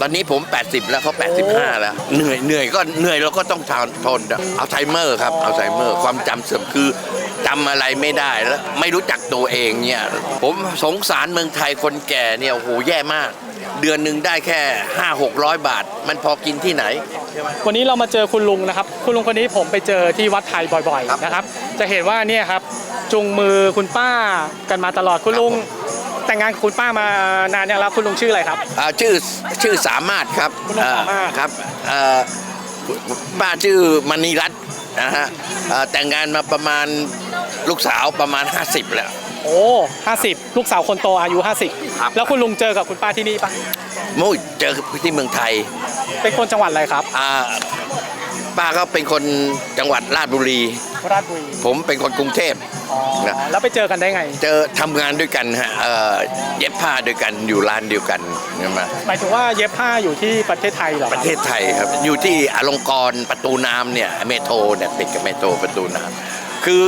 ตอนนี้ผม 80 แล้วเขา85 แล้ว เหนื่อยเหนื่อยก็เหนื่อยเราก็ต้องทนทนอัลไซเมอร์ครับอัลไซเมอร์ ความจำเสื่อมคือจำอะไรไม่ได้แล้วไม่รู้จักตัวเองเนี่ย ผมสงสารเมืองไทยคนแก่เนี่ยโอ้โหแย่มาก เดือนหนึ่งได้แค่ 5 600 บาท มันพอกินที่ไหน วันนี้เรามาเจอคุณลุงนะครับ คุณลุงคนนี้ผมไปเจอที่วัดไทยบ่อยครับๆนะครับ จะเห็นว่าเนี่ยครับจุงมือคุณป้ากันมาตลอดคุณลุง ครับผม แต่งงานกับคุณป้ามานานยังแล้วคุณลุงชื่ออะไรครับ อ่าชื่อชื่อสามารถครับคุณลุงสามารถ เอ่อครับเอ่อป้าชื่อมณีรัตน์นะฮะเอ่อแต่งงานมาประมาณลูกสาวประมาณ 50 แล้ว โอ้ห้าสิบลูกสาวคนโตอายุครับ50แล้วคุณลุงเจอกับคุณป้าที่นี่ปะมุ้ยเจอที่เมืองไทยเป็นคนจังหวัดอะไรครับ อ่า ป้าก็เป็นคนจังหวัดราชบุรี ราชบุรีผมเป็นคนกรุงเทพ อ๋อนะ แล้วไปเจอกันได้ไง เจอทำงานด้วยกันฮะเอ่อเย็บผ้าด้วยกันอยู่ร้านเดียวกันใช่ไหมหมายถึงว่าเย็บผ้าอยู่ที่ประเทศไทยเหรอคปรับระเทศไทยครับ อยู่ที่อลงกรณ์ประตูน้ำเนี่ยเมโทรเนี่ยติดกับเมโทรประตูน้ำคือ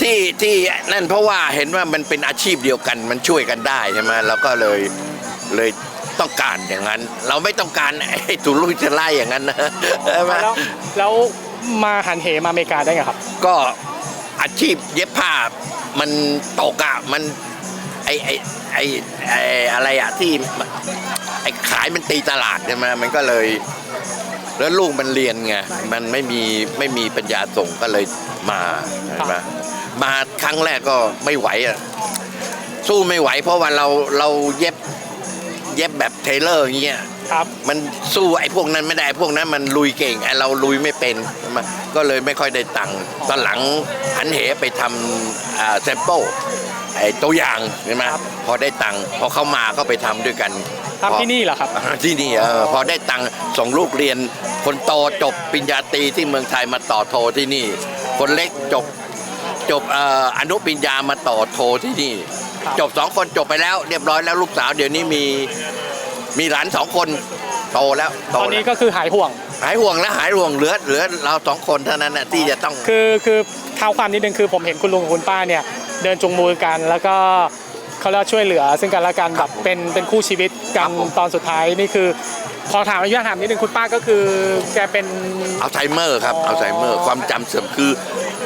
ที่ที่นั่นเพราะว่าเห็นว่ามันเป็นอาชีพเดียวกันมันช่วยกันได้ใช่ไหมเราก็เลยเลย ต้องการอย่างนั้น เราไม่ต้องการไอ้ถุลุยจะไล่อย่างนั้นนะใช่ไหมแล้วแล้วมาหันเหมาอเมริกาได้ไงครับ ก็อาชีพเย็บผ้ามันตกอะมันไอไอไอไออะไรอะที่ไอขายมันตีตลาดใช่ไหมมันก็เลย แล้วลูกมันเรียนไงมันไม่มีไม่มีปัญญาส่งก็เลยมาใช่ไหมมาครั้งแรกก็ไม่ไหวอะสู้ไม่ไหว เพราะว่าเราเราเย็บ เย็บแบบเทเลอร์อย่างเงี้ยครับ มันสู้ไอ้พวกนั้นไม่ได้พวกนั้นมันลุยเก่งไอ้เราลุยไม่เป็นใช่ไหมก็เลยไม่ค่อยได้ตังค์ตอนหลังหันเหไปทำแซมเปิลไอ้ตัวอย่างใช่ไหมพอได้ตังค์พอเข้ามาก็ไปทำด้วยกันทำที่นี่เหรอครับ อ่าที่นี่เออพอได้ตังค์ส่งลูกเรียน คนโตจบปริญญาตรีที่เมืองไทยมาต่อโทที่นี่ คนเล็กจบจบเอ่ออนุปริญญามาต่อโทที่นี่ครับ จบสองคนจบไปแล้วเรียบร้อยแล้วลูกสาวเดี๋ยวนี้มีมีหลานสองคนโตแล้วโตตอนแล้นี้วก็คือหายห่วง หายห่วงแล้วหายห่วงเหลือเหลือเราสองคนเท่านั้นนะที่จะต้อง คือคือเท้าความนิดนึงคือผมเห็นคุณลุงกับคุณป้าเนี่ยเดินจูงมือกัน แล้วก็เขาเรียกว่าช่วยเหลือ ซึ่งกันและกันแบบเป็นเป็นคู่ชีวิตกันตอนสุดท้ายนี่คือขอถามอนุญาตถามนิดนึงคุณป้าก็คือแกเป็น อัลไซเมอร์ครับอัลไซเมอร์ความจำเสื่อมคือ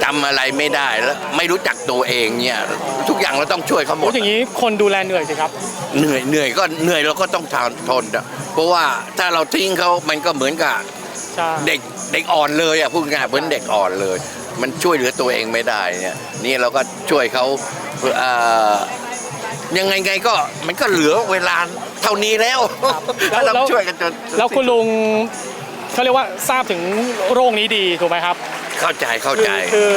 จำอะไรไม่ได้แล้วไม่รู้จักตัวเองเนี่ยทุกอย่างเราต้องช่วยเขาหมโอ้ดอย่างนี้คนดูแลเหนื่อยสิครับ เหนื่อยเหนื่อยก็เหนื่อยเราก็ต้องทนทนอะเพราะว่าถ้าเราทิ้งเขามันก็เหมือนกับใช่ เด็กเด็กอ่อนเลยอะพูดง่ายๆเหมือนเด็กอ่อนเลย มันช่วยเหลือตัวเองไม่ได้เนี่ยนี่เราก็ช่วยเขาเอ่อยังไงไงก็มันก็เหลือเวลาเท่านี้แล้วแล้วเราแล้วช่วยกันจน แล้วคุณลุงเขาเรียกว่าทราบถึงโรคนี้ดีถูกไหมครับ เข้าใจเข้าใจคือคือ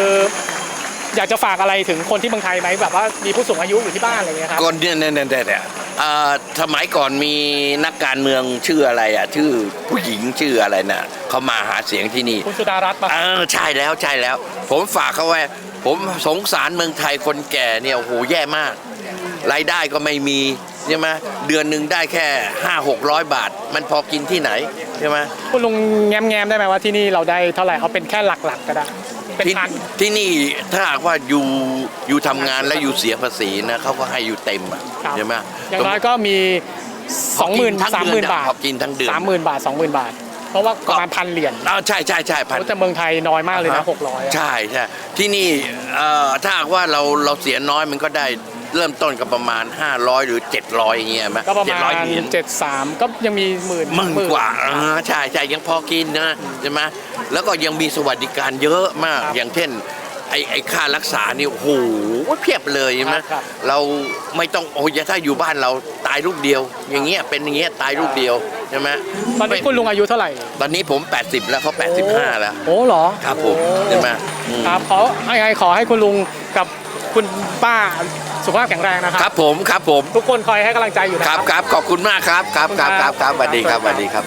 อยากจะฝากอะไรถึงคนที่เมืองไทยไหมแบบว่ามีผู้สูงอายุอยู่ที่บ้านอะไรเงี้ยครับก่อนเนี่ยเนี่ยเนี่ยเนี่ยเอ่อสมัยก่อนมีนักการเมืองชื่ออะไรอะ ชื่อผู้หญิงชื่ออะไรน่ะเขามาหาเสียงที่นี่ คุณสุดารัตน์ปะ เออใช่แล้วใช่แล้ว ผมฝากเขาไว้ ผมสงสารเมืองไทยคนแก่เนี่ยโอ้โหแย่มาก รายได้ก็ไม่มีใช่ไหมเดือนหนึ่งได้แค่ห้าหกร้อยบาท มันพอกินที่ไหนใช่ไหมคุณลุงแง้มๆได้ไหมว่าที่นี่เราได้เท่าไหร่เอาเป็นแค่หลักๆก็ได้เป็นที่พันที่นี่ถ้าหากว่าอยู่อยู่ทำงานและอยู่เสียภาษีนะเขาก็ให้อยู่เต็มอะครับใช่ไหมอย่างน้อยก็มีสองหมื่นทั้งสามหเดืมื่อนนบาทพอกินทั้งเดือนสามหมื่นบาทสองหมื่นบาท เพราะว่าประมาณพันเหรียญ อ้าวใช่ใช่ใช่พัน แต่เมืองไทยน้อยมากเลยนะหกร้อย ใช่ใช่ ที่นี่เอ่อถ้าหากว่าเราเราเสียน้อยมันก็ได้เริ่มต้นกับประมาณ 500 หรือ 700อย่างเงี้ยไหมก็ประมาณ700เหรียญเจ็ดสามก็ยังมีหมื่นหมื่นกว่าอ่าใช่ใช่ยังพอกินนะใช่ไหมแล้วก็ยังมีสวัสดิการเยอะมากอย่างเช่นไอ้ไอ้ค่ารักษานี่โอ้โหเพียบเลยใช่ไหมครับเราไม่ต้องโอ้ยถ้าอยู่บ้านเราตายลูกเดียว อย่างเงี้ยเป็นอย่างเงี้ยตายลูกเดียวใช่ไหมตอนนี้คุณลุงอายุเท่าไหร่ ตอนนี้ผม 80 แล้วเขา85 แล้ว โอ้เหรอ ครับผมใช่ไหมอืม ครับขอให้ให้ขอให้คุณลุงกับคุณป้าสุขภาพแข็งแรงนะคครัรับบผมครับผม ทุกคนคอยให้กำลังใจอยู่นะคครัรับบครับขอบคุณมากครับครับครับครับครับสวัสดีครับสวัสดีครับ